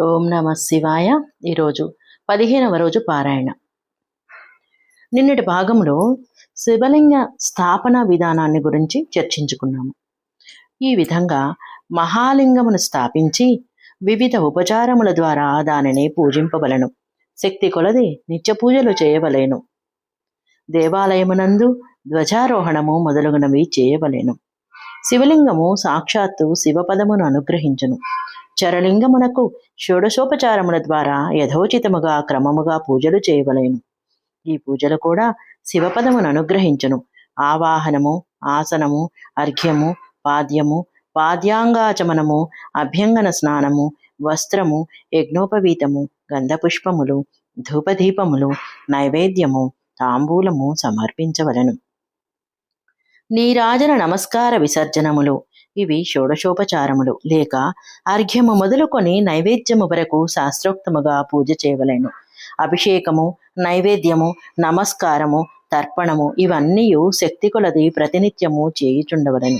ఓం నమ శివాయ. ఈరోజు పదిహేనవ రోజు పారాయణ. నిన్నటి భాగంలో శివలింగ స్థాపన విధానాన్ని గురించి చర్చించుకున్నాము. ఈ విధంగా మహాలింగమును స్థాపించి వివిధ ఉపచారముల ద్వారా దానిని పూజింపవలను. శక్తి కొలది నిత్య పూజలు చేయవలేను. దేవాలయమునందు ధ్వజారోహణము మొదలగునవి చేయవలేను. శివలింగము సాక్షాత్తు శివపదమును అనుగ్రహించును. చరలింగమునకు షోడశోపచారముల ద్వారా యథోచితముగా క్రమముగా పూజలు చేయవలేను. ఈ పూజలు కూడా శివపదమును అనుగ్రహించును. ఆవాహనము ఆసనము అర్ఘ్యము పాద్యము పాద్యాంగాచమనము అభ్యంగన స్నానము వస్త్రము యజ్ఞోపవీతము గంధపుష్పములు ధూపదీపములు నైవేద్యము తాంబూలము సమర్పించవలను. నీరాజన నమస్కార విసర్జనములు ఇవి షోడశోపచారములు. లేక అర్ఘ్యము మొదలుకొని నైవేద్యము వరకు శాస్త్రోక్తముగా పూజ చేయవలేను. అభిషేకము నైవేద్యము నమస్కారము తర్పణము ఇవన్నీ శక్తి కొలది ప్రతినిత్యము చేయుచుండవలను.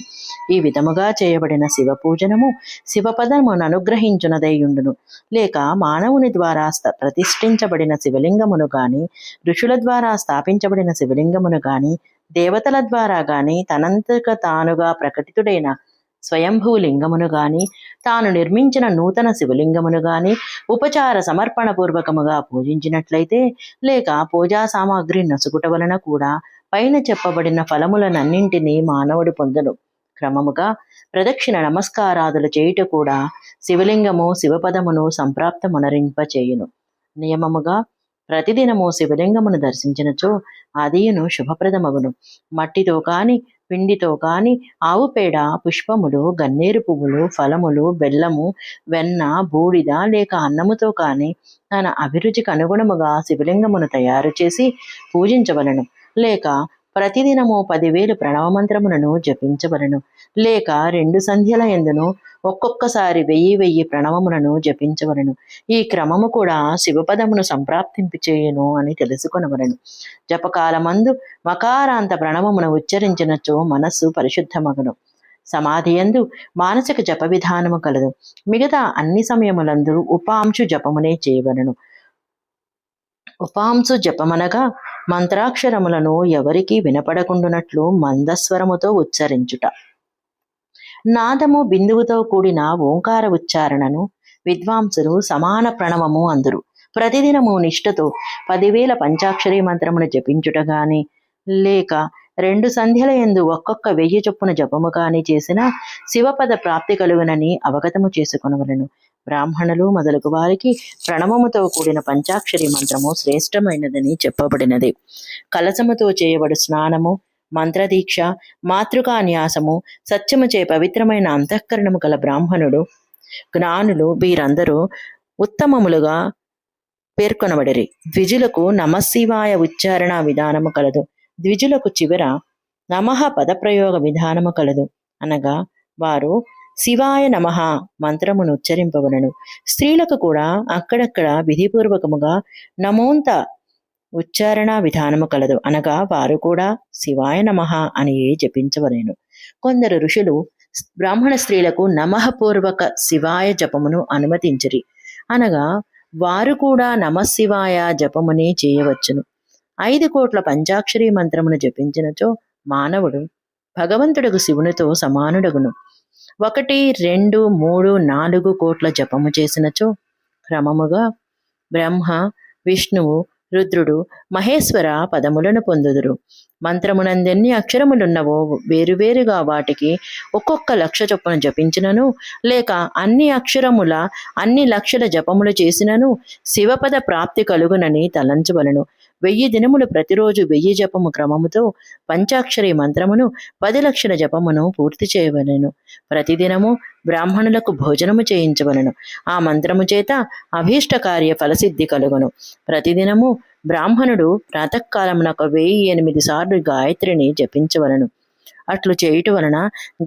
ఈ విధముగా చేయబడిన శివ పూజనము శివపదమును అనుగ్రహించునదయ్యుండును లేక మానవుని ద్వారా ప్రతిష్ఠించబడిన శివలింగమును గాని ఋషుల ద్వారా స్థాపించబడిన శివలింగమును గాని దేవతల ద్వారా గాని తనంతక తానుగా ప్రకటితుడైన స్వయంభూ లింగమును గాని తాను నిర్మించిన నూతన శివలింగమును గాని ఉపచార సమర్పణ పూర్వకముగా పూజించినట్లయితే లేక పూజా సామాగ్రి నసుగుట వలన కూడా పైన చెప్పబడిన ఫలములనన్నింటినీ మానవుడు పొందను. క్రమముగా ప్రదక్షిణ నమస్కారాదులు చేయుట కూడా శివలింగము శివపదమును సంప్రాప్తమునరింప చేయును నియమముగా ప్రతిదినము శివలింగమును దర్శించినచో అదియును శుభప్రదమగును. మట్టితో కాని పిండితో గాని ఆవు పేడ పుష్పములు గన్నేరు పువ్వులు ఫలములు బెల్లము వెన్న బూడిద లేక అన్నముతో కాని తన అభిరుచికి అనుగుణముగా శివలింగమును తయారు చేసి పూజించవలను. లేక ప్రతిదినము పదివేలు ప్రణవమంత్రములను జపించవలను. లేక రెండు సంధ్యల ఎందును ఒక్కొక్కసారి వెయ్యి వెయ్యి ప్రణవములను జపించవలను. ఈ క్రమము కూడా శివపదమును సంప్రాప్తింపు చేయను అని తెలుసుకొనవలను. జపకాలమందు మకారాంత ప్రణవమును ఉచ్చరించినచో మనస్సు పరిశుద్ధమగును. సమాధియందు మానసిక జప విధానము కలదు. మిగతా అన్ని సమయములందు ఉపాంశు జపమునే చేయవలను. ఉపాంశు జపమనగా మంత్రాక్షరములను ఎవరికీ వినపడకుండునట్లు మందస్వరముతో ఉచ్చరించుట. నాదము బిందువుతో కూడిన ఓంకార ఉచ్చారణను విద్వాంసులు సమాన ప్రణవము అందురు. ప్రతిదినము నిష్ఠతో పదివేల పంచాక్షరి మంత్రమును జపించుట గాని లేక రెండు సంధ్యల ఎందు ఒక్కొక్క వెయ్యి చొప్పున జపము కాని చేసిన శివపద ప్రాప్తి కలుగునని అవగతము చేసుకొనవలను. బ్రాహ్మణులు మొదలగు వారికి ప్రణవముతో కూడిన పంచాక్షరి మంత్రము శ్రేష్టమైనదని చెప్పబడినది. కలసముతో చేయబడు స్నానము మంత్రదీక్ష మాతృకాన్యాసము సత్యముచే పవిత్రమైన అంతఃకరణము గల బ్రాహ్మణుడు జ్ఞానులు వీరందరూ ఉత్తమములుగా పేర్కొనబడిరి. ద్విజులకు నమశివాయ ఉచ్చారణ విధానము కలదు. ద్విజులకు చివర నమః పదప్రయోగ విధానము కలదు. అనగా వారు శివాయ నమః మంత్రమును ఉచ్చరింపవలను. స్త్రీలకు కూడా అక్కడక్కడ విధిపూర్వకముగా నమోంత ఉచ్చారణ విధానము కలదు. అనగా వారు కూడా శివాయ నమః అని జపించవలేను. కొందరు ఋషులు బ్రాహ్మణ స్త్రీలకు నమఃపూర్వక శివాయ జపమును అనుమతించిరి. అనగా వారు కూడా నమశివాయ జపమునే చేయవచ్చును. ఐదు కోట్ల పంచాక్షరి మంత్రమును జపించినచో మానవుడు భగవంతుడకు శివునితో సమానుడగును. ఒకటి రెండు మూడు నాలుగు కోట్ల జపము చేసినచో క్రమముగా బ్రహ్మ విష్ణువు రుద్రుడు మహేశ్వర పదములను పొందుదురు. మంత్రమునందెన్ని అక్షరములున్నవో వేరువేరుగా వాటికి ఒక్కొక్క లక్ష చొప్పున జపించినను లేక అన్ని అక్షరముల అన్ని లక్షల జపములు చేసినను శివపద ప్రాప్తి కలుగునని తలంచవలను. వెయ్యి దినములు ప్రతిరోజు వెయ్యి జపము క్రమముతో పంచాక్షరి మంత్రమును పది లక్షల జపమును పూర్తి చేయవలెను. ప్రతిదినము బ్రాహ్మణులకు భోజనము చేయించవలను. ఆ మంత్రము చేత అభీష్ట కార్య ఫలసిద్ధి కలుగును. ప్రతిదినము బ్రాహ్మణుడు ప్రాతకాలమున ఒక వెయ్యి ఎనిమిది సార్లు గాయత్రిని జపించవలను. అట్లు చేయుట వలన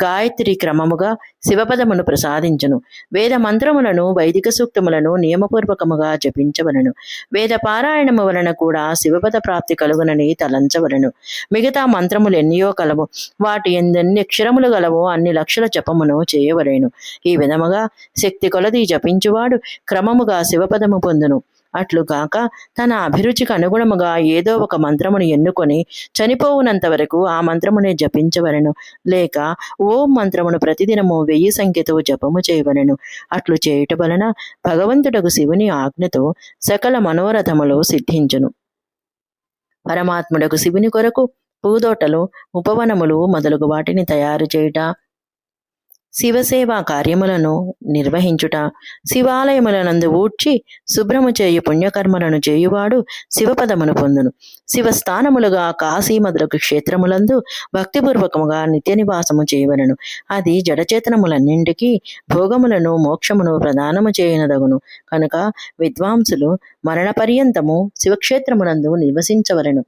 గాయత్రి క్రమముగా శివపదమును ప్రసాదించును. వేద మంత్రములను వైదిక సూక్తములను నియమపూర్వకముగా జపించవలను. వేద పారాయణము వలన కూడా శివపద ప్రాప్తి కలుగునని తలంచవలను. మిగతా మంత్రములు ఎన్నియో కలవు. వాటి ఎందెన్ని అక్షరములు గలవో అన్ని లక్షల జపమును చేయవలేను. ఈ విధముగా శక్తి కొలది జపించువాడు క్రమముగా శివపదము పొందును. అట్లుగాక తన అభిరుచికి అనుగుణముగా ఏదో ఒక మంత్రమును ఎన్నుకొని చనిపోవునంత వరకు ఆ మంత్రమునే జపించవలను. లేక ఓం మంత్రమును ప్రతిదినము వెయ్యి సంఖ్యతో జపము చేయవలను. అట్లు చేయుట వలన భగవంతుడకు శివుని ఆజ్ఞతో సకల మనోరథములో సిద్ధించును. పరమాత్ముడకు శివుని కొరకు పూదోటలు ఉపవనములు మొదలగు వాటిని తయారు చేయుట శివసేవా కార్యములను నిర్వహించుట శివాలయములనందు ఊడ్చి శుభ్రము చేయు పుణ్యకర్మలను చేయువాడు శివపదమును పొందును. శివస్థానములుగా కాశీ మొదలగు క్షేత్రములందు భక్తిపూర్వకముగా నిత్య నివాసము చేయవలను. అది జడచేతనములన్నింటికీ భోగములను మోక్షమును ప్రదానము చేయనదగును. కనుక విద్వాంసులు మరణ పర్యంతము శివక్షేత్రములందు నివసించవలను.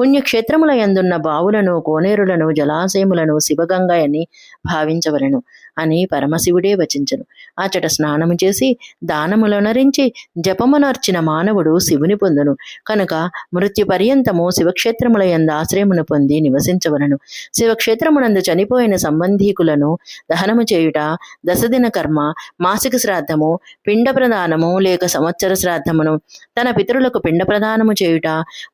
పుణ్యక్షేత్రముల యందున్న బావులను కోనేరులను జలాశయములను శివగంగ అని భావించవలను అని పరమశివుడే వచించను. అచట స్నానము చేసి దానములనరించి జపమునర్చిన మానవుడు శివుని పొందును. కనుక మృత్యు పర్యంతము శివక్షేత్రముల యందు ఆశ్రయమును పొంది నివసించవలను. శివక్షేత్రమునందు చనిపోయిన సంబంధీకులను దహనము చేయుట దశదిన కర్మ మాసిక శ్రాద్ధము పిండ ప్రదానము లేక సంవత్సర శ్రాద్ధమును తన పితరులకు పిండ ప్రదానము చేయుట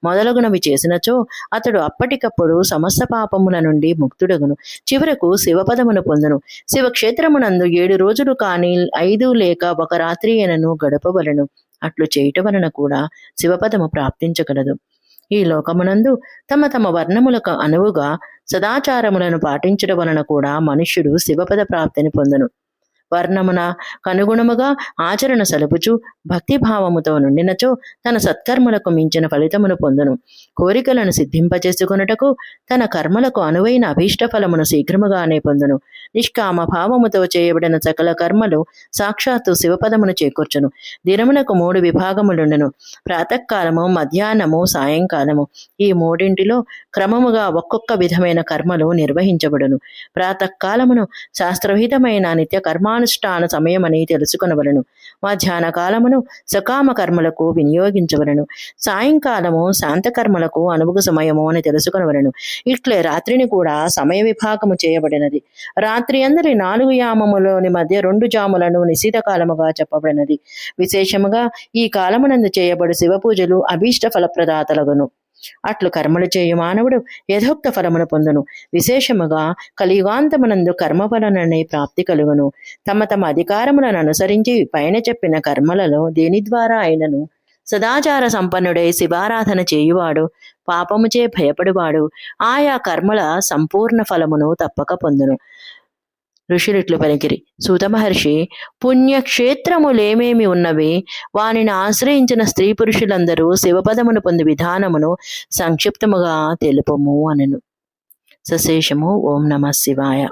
మొదలగునవి చేసినచో అతడు అప్పటికప్పుడు సమస్త పాపముల నుండి ముక్తుడగును. చివరకు శివపదమును పొందును. శివక్షేత్రమునందు ఏడు రోజులు కాని ఐదు లేక ఒక రాత్రి అయినను గడపవలను. అట్లు చేయుట వలన కూడా శివపదము ప్రాప్తించగలదు. ఈ లోకమునందు తమ తమ వర్ణములకు అనువుగా సదాచారములను పాటించడం వలన కూడా మనుష్యుడు శివపద ప్రాప్తిని పొందును. వర్ణమున కనుగుణముగా ఆచరణ సలుపుచు భక్తిభావముతో నుండినచో తన సత్కర్మలకు మించిన ఫలితమును పొందును. కోరికలను సిద్ధింపచేసుకొనుటకు తన కర్మలకు అనువైన అభీష్ట ఫలమును శీఘ్రముగానే పొందును. నిష్కామ భావముతో చేయబడిన సకల కర్మలు సాక్షాత్తు శివపదమును చేకూర్చును. దినమునకు మూడు విభాగములుండును. ప్రాతకాలము మధ్యాహ్నము సాయంకాలము. ఈ మూడింటిలో క్రమముగా ఒక్కొక్క విధమైన కర్మలు నిర్వహించబడును. ప్రాతకాలమును శాస్త్రవిహితమైన నిత్య కర్మానుష్ఠాన సమయమని తెలుసుకొనవలను. మధ్యాహ్న కాలమును సకామ కర్మలకు వినియోగించవలను. సాయంకాలము శాంతకర్మలకు అనువుగు అనుభవ సమయము అని తెలుసుకొనవలను. ఇట్లే రాత్రిని కూడా సమయ విభాగము చేయబడినది. రాత్రి అందరి నాలుగు యామములోని మధ్య రెండు జాములను నిశీత కాలముగా చెప్పబడినది. విశేషముగా ఈ కాలమునందు చేయబడు శివ పూజలు అభీష్ట ఫలప్రదాతలగును అట్లు కర్మలు చేయు మానవుడు యథోక్త ఫలమును పొందును. విశేషముగా కలియుగాంతమునందు కర్మఫలననే ప్రాప్తి కలుగును. తమ తమ అధికారములను అనుసరించి పైన చెప్పిన కర్మలలో దేని ద్వారా అయినను? సదాచార సంపన్నుడై శివారాధన చేయువాడు పాపముచే భయపడువాడు. ఆయా కర్మల సంపూర్ణ ఫలమును తప్పక పొందును. ఋషులిట్లు పలికిరి. సూత మహర్షి పుణ్యక్షేత్రములేమేమి ఉన్నవి? వానిని ఆశ్రయించిన స్త్రీ పురుషులందరూ శివపదమును పొంది విధానమును సంక్షిప్తముగా తెలుపము అనను. సశేషము. ఓం నమ శివాయ.